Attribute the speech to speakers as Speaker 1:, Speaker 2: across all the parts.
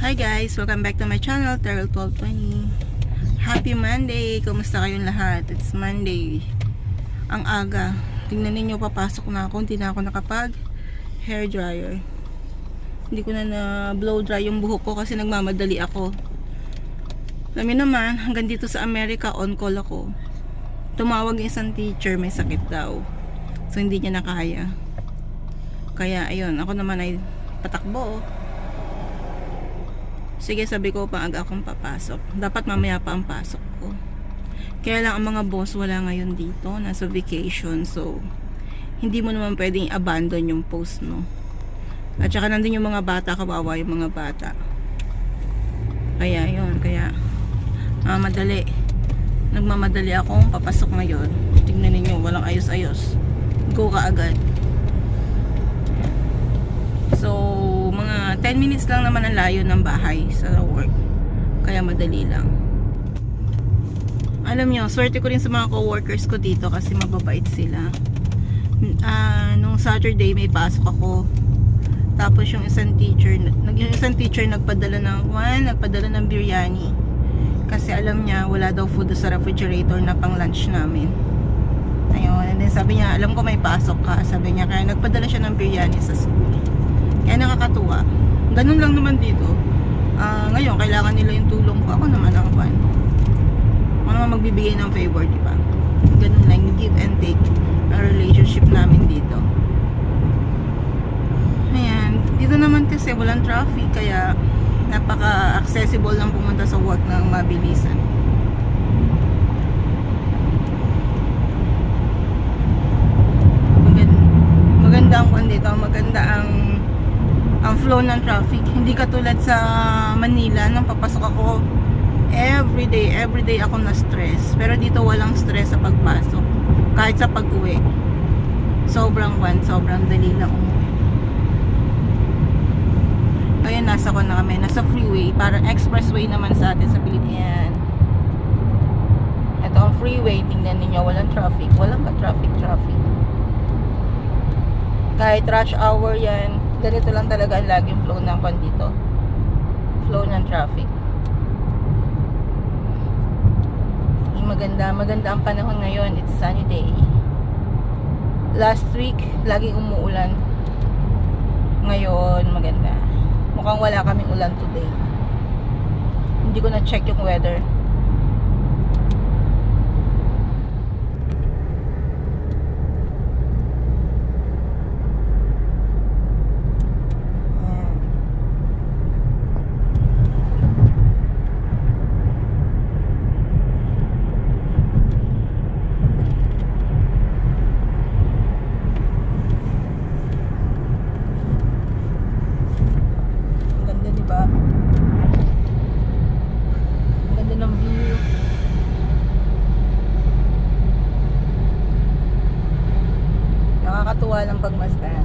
Speaker 1: Hi guys! Welcome back to my channel, Terrell1220 Happy Monday! Kumusta kayong lahat? It's Monday. Ang aga. Tingnan ninyo, papasok na ako. Hindi na ako nakapag hair dryer. Hindi ko na na blow dry yung buhok ko Kasi nagmamadali ako. Alam niyo naman, hanggang dito sa Amerika On call ako. Tumawag yung isang teacher, may sakit daw. So hindi niya nakaya Kaya ayun, ako naman ay patakbo Sige, sabi ko, paaga akong papasok. Dapat mamaya pa ang pasok ko. Kaya lang ang mga boss wala ngayon dito. Nasa vacation. So, hindi mo naman pwedeng abandon yung post, no? At saka nandun yung mga bata, kawawa yung mga bata. Kaya, yun. Kaya, ah, madali. Nagmamadali akong papasok ngayon. Tingnan ninyo, walang ayos-ayos. Go ka agad. So, mga 10 minutes lang naman ang layo ng bahay sa work. Kaya madali lang. Alam nyo, swerte ko rin sa mga co-workers ko dito kasi mababait sila. Ah, nung Saturday may pasok ako. Tapos yung isang teacher, nag yung isang teacher nagpadala ng one, nagpadala ng biryani. Kasi alam niya wala daw food sa refrigerator na pang lunch namin. Ayun, and then sabi niya, alam ko may pasok ka. Sabi niya, kaya nagpadala siya ng biryani sa school. Kaya nakakatuwa. Ganun lang naman dito. Ah, ngayon, kailangan nila yung tulong ko. Ako naman ang fan. Ako naman magbibigay ng favor, di ba? Ganun lang, yung give and take ang relationship namin dito. Ayan. Dito naman kasi walang traffic, kaya napaka-accessible lang pumunta sa work ng mabilisan. Maganda ang kwan dito, maganda ang ang flow ng traffic. Hindi katulad sa Manila nang papasok ako everyday, everyday ako na stress. Pero dito walang stress sa pagpasok. Kahit sa pag-uwi. Sobrang kwan, sobrang dali lang umuwi. Ngayon nasa ko na kami, nasa freeway, parang expressway naman sa atin sa Pilipinas. Ito ang freeway, tingnan ninyo, walang traffic, walang ka-traffic, traffic. Kahit rush hour yan, ganito lang talaga ang laging flow ng kwan dito. Flow ng traffic. Sige, maganda, maganda ang panahon ngayon. It's sunny day. Last week, laging umuulan. Ngayon, maganda. Mukhang wala kaming ulan today. Hindi ko na check yung weather. Ayan. Ang ganda, di ba? Ang ganda ng view. Nakakatuwa lang pagmasdan.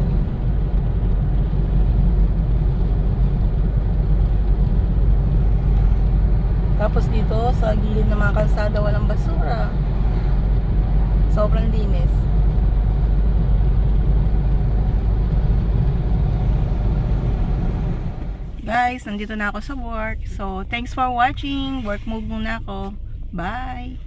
Speaker 1: Tapos dito, sa gilid ng mga kalsada, walang basura. Sobrang linis. Guys, nandito na ako sa work. So, thanks for watching. Work mode muna ako. Bye!